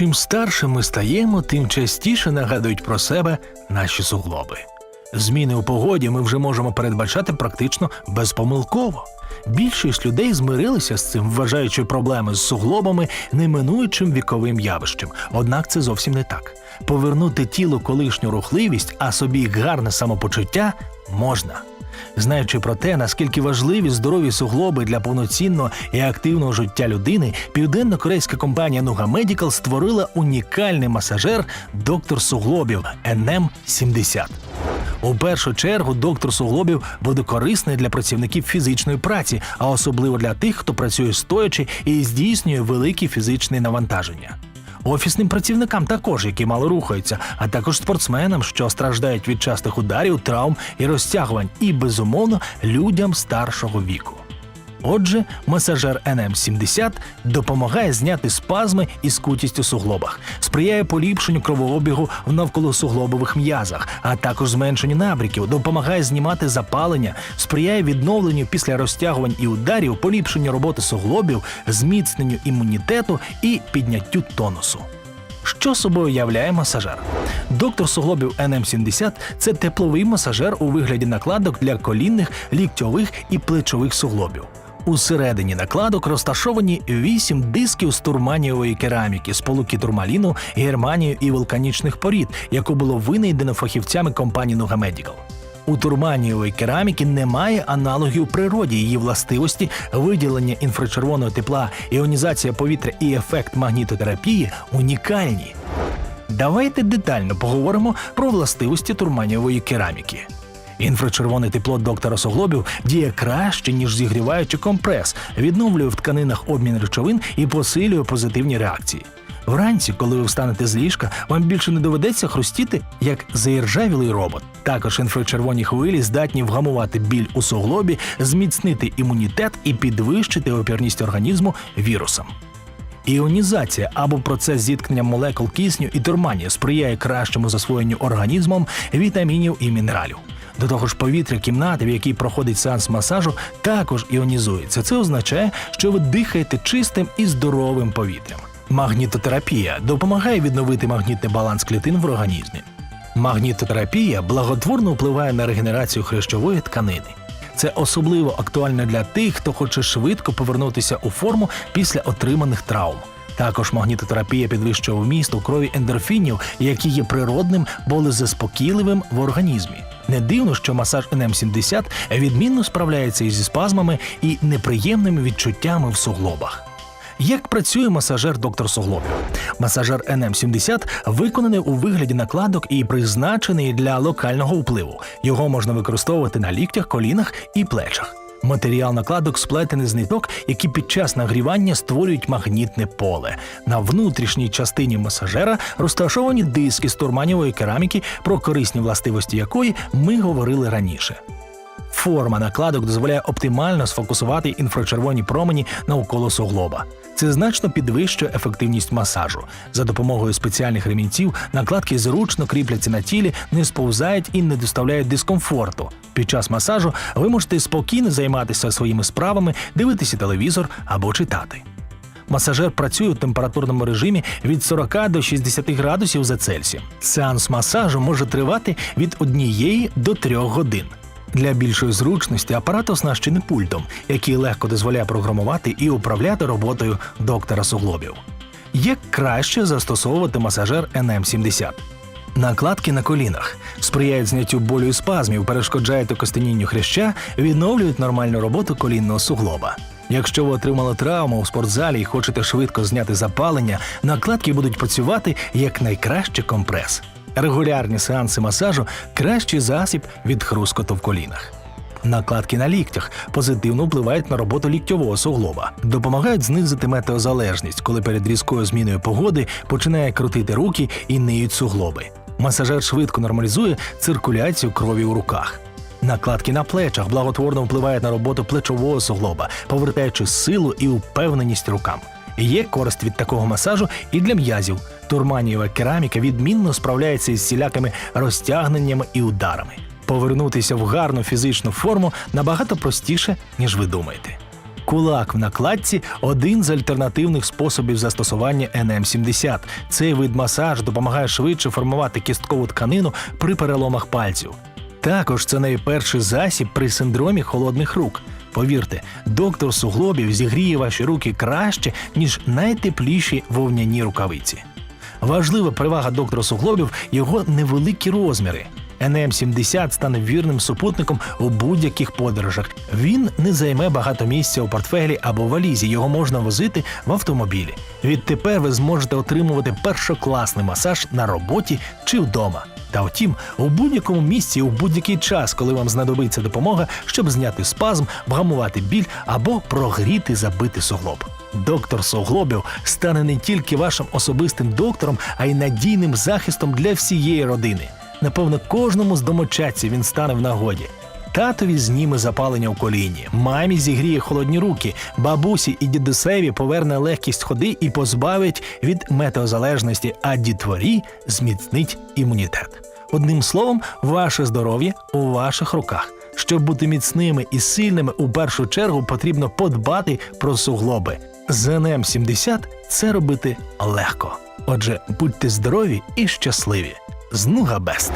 Чим старше ми стаємо, тим частіше нагадують про себе наші суглоби. Зміни у погоді ми вже можемо передбачати практично безпомилково. Більшість людей змирилися з цим, вважаючи проблеми з суглобами неминуючим віковим явищем. Однак це зовсім не так. Повернути тілу колишню рухливість, а собі гарне самопочуття можна. Знаючи про те, наскільки важливі здорові суглоби для повноцінного і активного життя людини, південно-корейська компанія Nuga Medical створила унікальний масажер доктор суглобів NM70. У першу чергу доктор суглобів буде корисний для працівників фізичної праці, а особливо для тих, хто працює стоячи і здійснює великі фізичні навантаження. Офісним працівникам також, які мало рухаються, а також спортсменам, що страждають від частих ударів, травм і розтягувань, і безумовно людям старшого віку. Отже, масажер NM70 допомагає зняти спазми і скутість у суглобах, сприяє поліпшенню кровообігу в навколосуглобових м'язах, а також зменшенню набріків, допомагає знімати запалення, сприяє відновленню після розтягувань і ударів, поліпшенню роботи суглобів, зміцненню імунітету і підняттю тонусу. Що собою являє масажер? Доктор суглобів NM70 – це тепловий масажер у вигляді накладок для колінних, ліктьових і плечових суглобів. Усередині накладок розташовані вісім дисків з турманієвої кераміки, сполуки турмаліну, германію і вулканічних порід, яку було винайдено фахівцями компанії Nuga Medical. У турманієвої кераміки немає аналогів у природі. Її властивості, виділення інфрачервоного тепла, іонізація повітря і ефект магнітотерапії унікальні. Давайте детально поговоримо про властивості турманієвої кераміки. Інфрачервоне тепло доктора суглобів діє краще, ніж зігріваючий компрес, відновлює в тканинах обмін речовин і посилює позитивні реакції. Вранці, коли ви встанете з ліжка, вам більше не доведеться хрустіти, як заіржавілий робот. Також інфрачервоні хвилі здатні вгамувати біль у суглобі, зміцнити імунітет і підвищити опірність організму вірусам. Іонізація або процес зіткнення молекул кисню і турманії сприяє кращому засвоєнню організмом вітамінів і мінералів. До того ж, повітря кімнати, в якій проходить сеанс масажу, також іонізується. Це означає, що ви дихаєте чистим і здоровим повітрям. Магнітотерапія допомагає відновити магнітний баланс клітин в організмі. Магнітотерапія благотворно впливає на регенерацію хрящової тканини. Це особливо актуально для тих, хто хоче швидко повернутися у форму після отриманих травм. Також магнітотерапія підвищує вміст у крові ендорфінів, які є природним болезаспокійливим в організмі. Не дивно, що масаж НМ-70 відмінно справляється із спазмами і неприємними відчуттями в суглобах. Як працює масажер доктор суглобів? Масажер NM70 виконаний у вигляді накладок і призначений для локального впливу. Його можна використовувати на ліктях, колінах і плечах. Матеріал накладок сплетений з ниток, які під час нагрівання створюють магнітне поле. На внутрішній частині масажера розташовані диски з турманівої кераміки, про корисні властивості якої ми говорили раніше. Форма накладок дозволяє оптимально сфокусувати інфрачервоні промені навколо суглоба. Це значно підвищує ефективність масажу. За допомогою спеціальних ремінців накладки зручно кріпляться на тілі, не сповзають і не доставляють дискомфорту. Під час масажу ви можете спокійно займатися своїми справами, дивитися телевізор або читати. Масажер працює у температурному режимі від 40 до 60 градусів за Цельсієм. Сеанс масажу може тривати від 1 до 3 годин. Для більшої зручності апарат оснащений пультом, який легко дозволяє програмувати і управляти роботою доктора суглобів. Як краще застосовувати масажер NM70? Накладки на колінах сприяють зняттю болю і спазмів, перешкоджають окостенінню хряща, відновлюють нормальну роботу колінного суглоба. Якщо ви отримали травму у спортзалі і хочете швидко зняти запалення, накладки будуть працювати як найкраще компрес. Регулярні сеанси масажу кращий засіб від хрускоту в колінах. Накладки на ліктях позитивно впливають на роботу ліктьового суглоба, допомагають знизити метеозалежність, коли перед різкою зміною погоди починає крутити руки і ниють суглоби. Масажер швидко нормалізує циркуляцію крові у руках. Накладки на плечах благотворно впливають на роботу плечового суглоба, повертаючи силу і упевненість рукам. Є користь від такого масажу і для м'язів. Турманієва кераміка відмінно справляється із всілякими розтягненнями і ударами. Повернутися в гарну фізичну форму набагато простіше, ніж ви думаєте. Кулак в накладці один з альтернативних способів застосування НМ70. Цей вид масажу допомагає швидше формувати кісткову тканину при переломах пальців. Також це найперший засіб при синдромі холодних рук. Повірте, доктор суглобів зігріє ваші руки краще, ніж найтепліші вовняні рукавиці. Важлива перевага доктора суглобів його невеликі розміри. НМ-70 стане вірним супутником у будь-яких подорожах. Він не займе багато місця у портфелі або валізі. Його можна возити в автомобілі. Відтепер ви зможете отримувати першокласний масаж на роботі чи вдома. Та втім, у будь-якому місці, у будь-який час, коли вам знадобиться допомога, щоб зняти спазм, вгамувати біль або прогріти забитий суглоб. Доктор суглобів стане не тільки вашим особистим доктором, а й надійним захистом для всієї родини. Напевно, кожному з домочадців він стане в нагоді. Татові зніме запалення у коліні, мамі зігріє холодні руки, бабусі і дідусеві поверне легкість ходи і позбавить від метеозалежності, а дітворі зміцнить імунітет. Одним словом, ваше здоров'я у ваших руках. Щоб бути міцними і сильними, у першу чергу потрібно подбати про суглоби. З НМ70 це робити легко. Отже, будьте здорові і щасливі. З Нуга Бест!